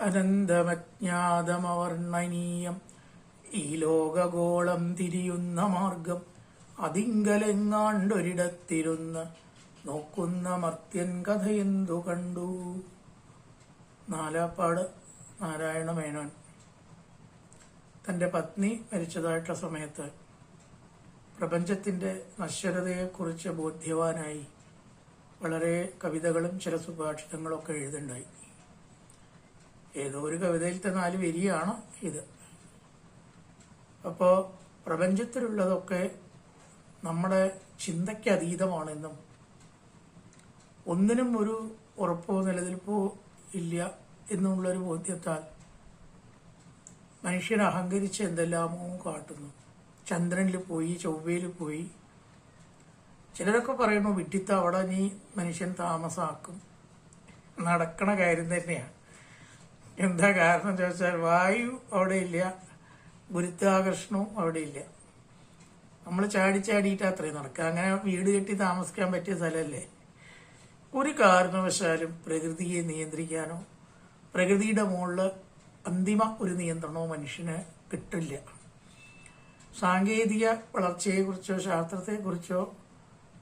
അനന്തമജ്ഞാതമവർണനീയം ഈ ലോകഗോളം തിരിയുന്ന മാർഗം അതിങ്കലെങ്ങാണ്ടൊരിടത്തിരുന്ന് നോക്കുന്ന മർത്യൻ കഥയെന്തു കണ്ടു? നാലാപ്പാട് നാരായണ മേനോൻ. തന്റെ പത്നി മരിച്ചതായിട്ടുള്ള സമയത്ത് പ്രപഞ്ചത്തിന്റെ നശ്വരതയെക്കുറിച്ച് ബോധ്യവാനായി വളരെ കവിതകളും ചില സുഭാഷിതങ്ങളും ഒക്കെ എഴുതുണ്ടായി. ഏതോ ഒരു കവിതയിലത്തെ നാല് വരിയാണ് ഇത്. അപ്പോ പ്രപഞ്ചത്തിലുള്ളതൊക്കെ നമ്മുടെ ചിന്തയ്ക്ക് അതീതമാണെന്നും ഒന്നിനും ഒരു ഉറപ്പോ നിലനിൽപ്പോ ഇല്ല എന്നുള്ളൊരു ബോധ്യത്താൽ മനുഷ്യൻ അഹങ്കരിച്ച് എന്തെല്ലാമോ കാട്ടുന്നു. ചന്ദ്രനിൽ പോയി ചൊവ്വയിൽ പോയി. ചിലരൊക്കെ പറയുന്നു വിട്ടിത്ത അവിടെ നീ മനുഷ്യൻ താമസാക്കും. നടക്കണ കാര്യം തന്നെയാണ്. എന്താ കാരണം ചോദിച്ചാൽ വായു അവിടെ ഇല്ല ഗുരുത്വാകർഷണവും അവിടെ ഇല്ല. നമ്മൾ ചാടി ചാടിയിട്ട് അത്രയും നടക്കുക. അങ്ങനെ വീട് കെട്ടി താമസിക്കാൻ പറ്റിയ സ്ഥലമല്ലേ? ഒരു കാരണവശാലും പ്രകൃതിയെ നിയന്ത്രിക്കാനോ പ്രകൃതിയുടെ മുകളിൽ അന്തിമ ഒരു നിയന്ത്രണമോ മനുഷ്യന് കിട്ടില്ല. സാങ്കേതിക വളർച്ചയെക്കുറിച്ചോ ശാസ്ത്രത്തെക്കുറിച്ചോ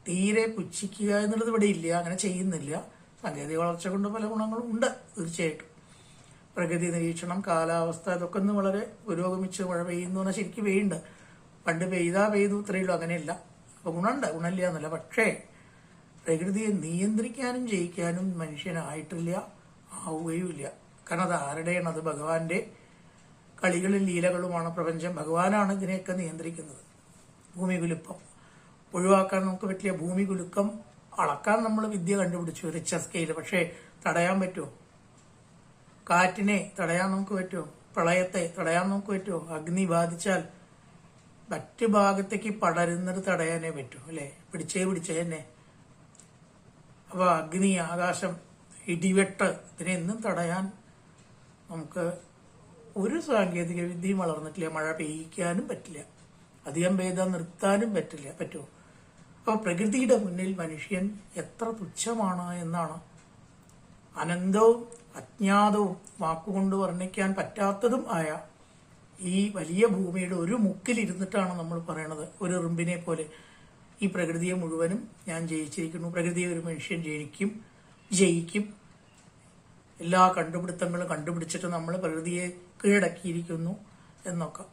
തീരെ പുച്ഛിക്കുക എന്നുള്ളത് ഇവിടെ ഇല്ല. അങ്ങനെ ചെയ്യുന്നില്ല. സാങ്കേതിക വളർച്ച കൊണ്ട് പല ഗുണങ്ങളും ഉണ്ട് തീർച്ചയായിട്ടും. പ്രകൃതി നിരീക്ഷണം കാലാവസ്ഥ ഇതൊക്കെ ഒന്ന് വളരെ പുരോഗമിച്ച് മഴ പെയ്യുന്നു എന്നാൽ ശരിക്കും പെയ്യുണ്ട് പണ്ട് പെയ്താ പെയ്തു ഇത്രയുള്ളൂ അങ്ങനെയല്ല. അപ്പൊ ഗുണമുണ്ട് ഗുണമില്ല എന്നല്ല. പക്ഷേ പ്രകൃതിയെ നിയന്ത്രിക്കാനും ജയിക്കാനും മനുഷ്യനായിട്ടില്ല ആവുകയുമില്ല. കാരണം അത് ആരുടെയാണ്? അത് ഭഗവാന്റെ കളികളും ലീലകളുമാണ് പ്രപഞ്ചം. ഭഗവാനാണ് ഇതിനെയൊക്കെ നിയന്ത്രിക്കുന്നത്. ഭൂമി കുലുപ്പം ഒഴിവാക്കാൻ നമുക്ക് പറ്റിയ ഭൂമി കുലുക്കം അളക്കാൻ നമ്മൾ വിദ്യ കണ്ടുപിടിച്ചു ഒരു സ്കെയിൽ പക്ഷേ തടയാൻ പറ്റുമോ? കാറ്റിനെ തടയാൻ നമുക്ക് പറ്റുമോ? പ്രളയത്തെ തടയാൻ നമുക്ക് പറ്റുമോ? അഗ്നി ബാധിച്ചാൽ മറ്റു ഭാഗത്തേക്ക് പടരുന്നത് തടയാനേ പറ്റൂ അല്ലെ? പിടിച്ചേ പിടിച്ചേ തന്നെ. അപ്പൊ അഗ്നി ആകാശം ഇടിവെട്ട് ഇതിനെന്നും തടയാൻ നമുക്ക് ഒരു സാങ്കേതിക വിദ്യയും വളർന്നിട്ടില്ല. മഴ പെയ്യിക്കാനും പറ്റില്ല. അധികം പെയ്താൽ നിർത്താനും പറ്റില്ല. പറ്റുമോ? അപ്പോൾ പ്രകൃതിയുടെ മുന്നിൽ മനുഷ്യൻ എത്ര തുച്ഛമാണ് എന്നാണ് അനന്തവും അജ്ഞാതവും വാക്കുകൊണ്ട് വർണിക്കാൻ പറ്റാത്തതും ആയ ഈ വലിയ ഭൂമിയുടെ ഒരു മുക്കിലിരുന്നിട്ടാണ് നമ്മൾ പറയണത്. ഒരു റിമ്പിനെ പോലെ. ഈ പ്രകൃതിയെ മുഴുവനും ഞാൻ ജയിച്ചിരിക്കുന്നു. പ്രകൃതിയെ ഒരു മനുഷ്യൻ ജയിക്കും ജയിക്കും. എല്ലാ കണ്ടുപിടുത്തങ്ങളും കണ്ടുപിടിച്ചിട്ട് നമ്മൾ പ്രകൃതിയെ കീഴടക്കിയിരിക്കുന്നു എന്നൊക്കെ.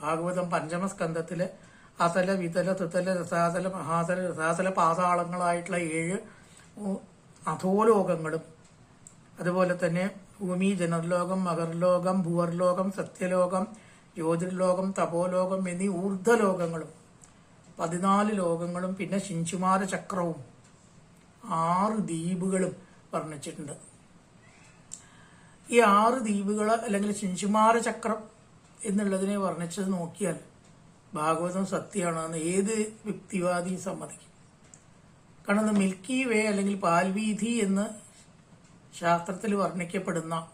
ഭാഗവതം പഞ്ചമസ്കന്ധത്തിൽ അസല വിതല തുതല രസാതല മഹാതല രസാതല പാതാളങ്ങളായിട്ടുള്ള ഏഴ് അധോലോകങ്ങളും അതുപോലെ തന്നെ ഭൂമി ജനർലോകം മകർലോകം ഭൂവർലോകം സത്യലോകം ജ്യോതിർലോകം തപോലോകം എന്നീ ഊർധ്വലോകങ്ങളും പതിനാല് ലോകങ്ങളും പിന്നെ ശിഞ്ചുമാര ചക്രവും ആറ് ദ്വീപുകളും വർണിച്ചിട്ടുണ്ട്. ഈ ആറ് ദ്വീപുകൾ അല്ലെങ്കിൽ ശിഞ്ചുമാര ചക്രം എന്നുള്ളതിനെ വർണിച്ചത് നോക്കിയാൽ ഭാഗവതം സത്യമാണെന്ന് ഏത് വ്യക്തിവാദിയും സമ്മതിക്കും. കാരണം മിൽക്കി വേ അല്ലെങ്കിൽ പാൽവീഥി എന്ന് ശാസ്ത്രത്തിൽ വർണിക്കപ്പെടുന്ന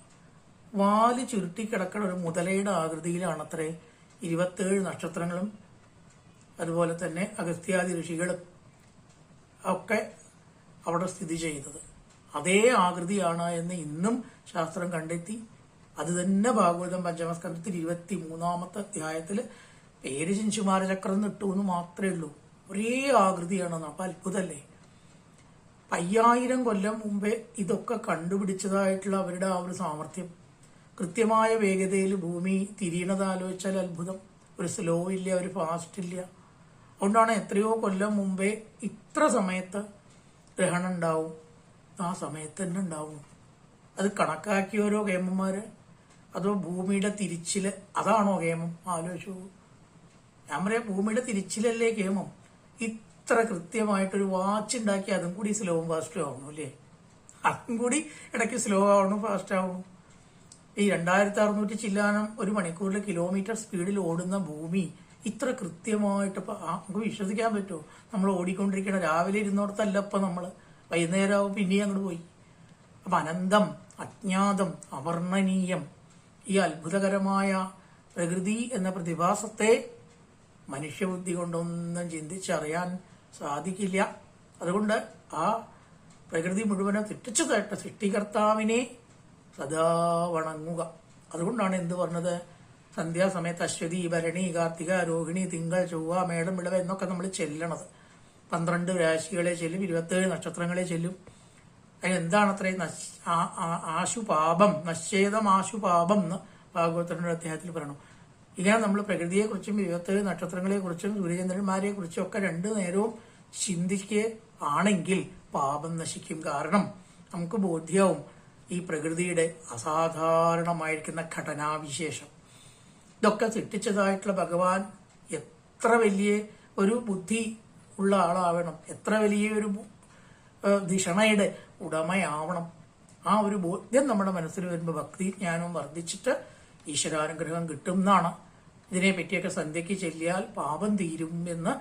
വാൽ ചുരുട്ടിക്കിടക്കുന്ന ഒരു മുതലയുടെ ആകൃതിയിലാണ് അത്രേ ഇരുപത്തേഴ് നക്ഷത്രങ്ങളും അതുപോലെ തന്നെ അഗസ്ത്യാദി ഋഷികളും ഒക്കെ അവിടെ സ്ഥിതി ചെയ്യുന്നത്. അതേ ആകൃതിയാണ് എന്ന് ഇന്നും ശാസ്ത്രം കണ്ടെത്തി. അത് തന്നെ ഭാഗവതം പഞ്ചമസ്കന്ധത്തിൽ ഇരുപത്തി മൂന്നാമത്തെ അധ്യായത്തിൽ പേര് ചിഞ്ചുമാരചക്രം നിട്ടു എന്ന് മാത്രമേ ഉള്ളൂ. ഒരേ ആകൃതിയാണെന്ന് അപ്പൊ അത്ഭുതല്ലേ? അയ്യായിരം കൊല്ലം മുമ്പേ ഇതൊക്കെ കണ്ടുപിടിച്ചതായിട്ടുള്ള അവരുടെ ആ ഒരു സാമർഥ്യം. കൃത്യമായ വേഗതയിൽ ഭൂമി തിരിയണത് ആലോചിച്ചാൽ അത്ഭുതം. ഒരു സ്ലോ ഇല്ല ഒരു ഫാസ്റ്റ് ഇല്ല. അതുകൊണ്ടാണ് എത്രയോ കൊല്ലം മുമ്പേ ഇത്ര സമയത്ത് ഗ്രഹണം ഉണ്ടാവും. ആ സമയത്ത് തന്നെ ഉണ്ടാവും അത് കണക്കാക്കിയ ഓരോ ഗേമന്മാര് അതോ ഭൂമിയുടെ തിരിച്ചിൽ അതാണോ ഗേമം ആലോചിച്ചു ഞാൻ പറയാം ഭൂമിയുടെ തിരിച്ചിലല്ലേ ഗേമം ഇത്ര കൃത്യമായിട്ടൊരു വാച്ച് ഉണ്ടാക്കി അതും കൂടി സ്ലോവും ഫാസ്റ്റും ആവുന്നു അല്ലേ? അതും കൂടി ഇടയ്ക്ക് സ്ലോ ആവണം ഫാസ്റ്റ് ആവണം. ഈ രണ്ടായിരത്തി അറുന്നൂറ്റി ചില്ലാനം ഒരു മണിക്കൂറിൽ കിലോമീറ്റർ സ്പീഡിൽ ഓടുന്ന ഭൂമി ഇത്ര കൃത്യമായിട്ട് നമുക്ക് വിശ്വസിക്കാൻ പറ്റുമോ നമ്മൾ ഓടിക്കൊണ്ടിരിക്കണം രാവിലെ ഇരുന്നോടത്തല്ല ഇപ്പൊ നമ്മൾ. വൈകുന്നേരമാവും പിന്നെയും അങ്ങോട്ട് പോയി. അപ്പൊ അനന്തം അജ്ഞാതം അവർണനീയം ഈ അത്ഭുതകരമായ പ്രകൃതി എന്ന പ്രതിഭാസത്തെ മനുഷ്യബുദ്ധി കൊണ്ടൊന്നും ചിന്തിച്ചറിയാൻ സാധിക്കില്ല. അതുകൊണ്ട് ആ പ്രകൃതി മുഴുവനും തെറ്റിച്ചു കേട്ട സൃഷ്ടികർത്താവിനെ സദാ വണങ്ങുക. അതുകൊണ്ടാണ് എന്ത് പറഞ്ഞത്? സന്ധ്യാസമയത്ത് അശ്വതി ഭരണി കാർത്തിക രോഹിണി തിങ്കൾ ചൊവ്വ മേടം വിളവ് എന്നൊക്കെ നമ്മൾ ചെല്ലണത്. പന്ത്രണ്ട് രാശികളെ ചെല്ലും ഇരുപത്തേഴ് നക്ഷത്രങ്ങളെ ചെല്ലും. അതിനെന്താണ് അത്രയും ആശുപാപം നശ്ചേതം ആശുപാപം എന്ന് ഭാഗവതരുടെ അദ്ദേഹത്തിൽ പറയണം. ഇങ്ങനെ നമ്മൾ പ്രകൃതിയെക്കുറിച്ചും ഇരുപത്തേഴ് നക്ഷത്രങ്ങളെക്കുറിച്ചും സൂര്യചന്ദ്രന്മാരെ കുറിച്ചും ഒക്കെ രണ്ടു നേരവും ചിന്തിക്കുക ആണെങ്കിൽ പാപം നശിക്കും. കാരണം നമുക്ക് ബോധ്യവും ഈ പ്രകൃതിയുടെ അസാധാരണമായിരിക്കുന്ന ഘടനാവിശേഷം. ഇതൊക്കെ സൃഷ്ടിച്ചതായിട്ടുള്ള ഭഗവാൻ എത്ര വലിയ ഒരു ബുദ്ധി ഉള്ള ആളാവണം. എത്ര വലിയ ഒരു ധിഷണയുടെ ഉടമയാവണം. ആ ഒരു ബോധ്യം നമ്മുടെ മനസ്സിൽ വരുമ്പോൾ ഭക്തി ജ്ഞാനവും വർദ്ധിച്ചിട്ട് ഈശ്വരാനുഗ്രഹം കിട്ടും എന്നാണ് ഇതിനെ പറ്റിയൊക്കെ സന്ധ്യയ്ക്ക് ചെല്ലിയാൽ പാപം തീരും എന്ന്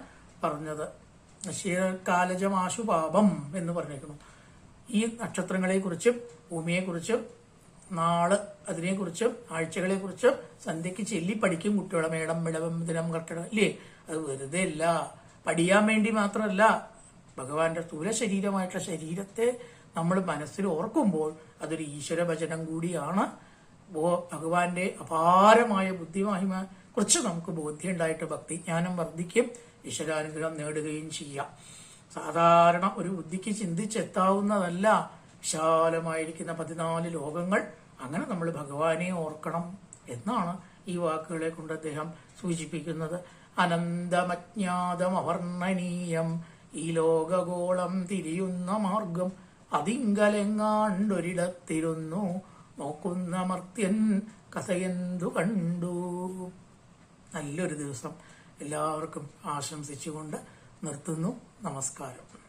പറഞ്ഞത്. കാലജമാശു പാപം എന്ന് പറഞ്ഞേക്കുന്നു. ഈ നക്ഷത്രങ്ങളെക്കുറിച്ചും ഭൂമിയെക്കുറിച്ചും നാൾ അതിനെക്കുറിച്ചും ആഴ്ചകളെക്കുറിച്ചും സന്ധ്യയ്ക്ക് ചെല്ലി പഠിക്കും കുട്ടികളെ. മേടം വിളവം ദിനം കർക്കിടം ഇല്ലേ? അത് വെറുതെ അല്ല. പഠിയാൻ വേണ്ടി മാത്രമല്ല ഭഗവാന്റെ സ്ഥൂല ശരീരമായിട്ടുള്ള ശരീരത്തെ നമ്മൾ മനസ്സിൽ ഓർക്കുമ്പോൾ അതൊരു ഈശ്വര ഭജനം കൂടിയാണ് ഭഗവാന്റെ അപാരമായ ബുദ്ധിമഹിമ കുറിച്ച് നമുക്ക് ബോധ്യമുണ്ടായിട്ട് ഭക്തിജ്ഞാനം വർദ്ധിക്കും ഈശ്വരാനുഗ്രഹം നേടുകയും ചെയ്യാം. സാധാരണ ഒരു ബുദ്ധിക്ക് ചിന്തിച്ചെത്താവുന്നതല്ല വിശാലമായിരിക്കുന്ന പതിനാല് ലോകങ്ങൾ. അങ്ങനെ നമ്മൾ ഭഗവാനെ ഓർക്കണം എന്നാണ് ഈ വാക്കുകളെ കൊണ്ട് അദ്ദേഹം സൂചിപ്പിക്കുന്നത്. അനന്തമജ്ഞാതം അവർണനീയം ഈ ലോകഗോളം തിരിയുന്ന മാർഗം അതിങ്കലെങ്ങാണ്ടൊരിടത്തിരുന്നു. നോക്കുന്ന മർത്യൻ കഥയെന്തു കണ്ടു? നല്ലൊരു ദിവസം എല്ലാവർക്കും ആശംസിച്ചുകൊണ്ട് നിർത്തുന്നു. നമസ്കാരം.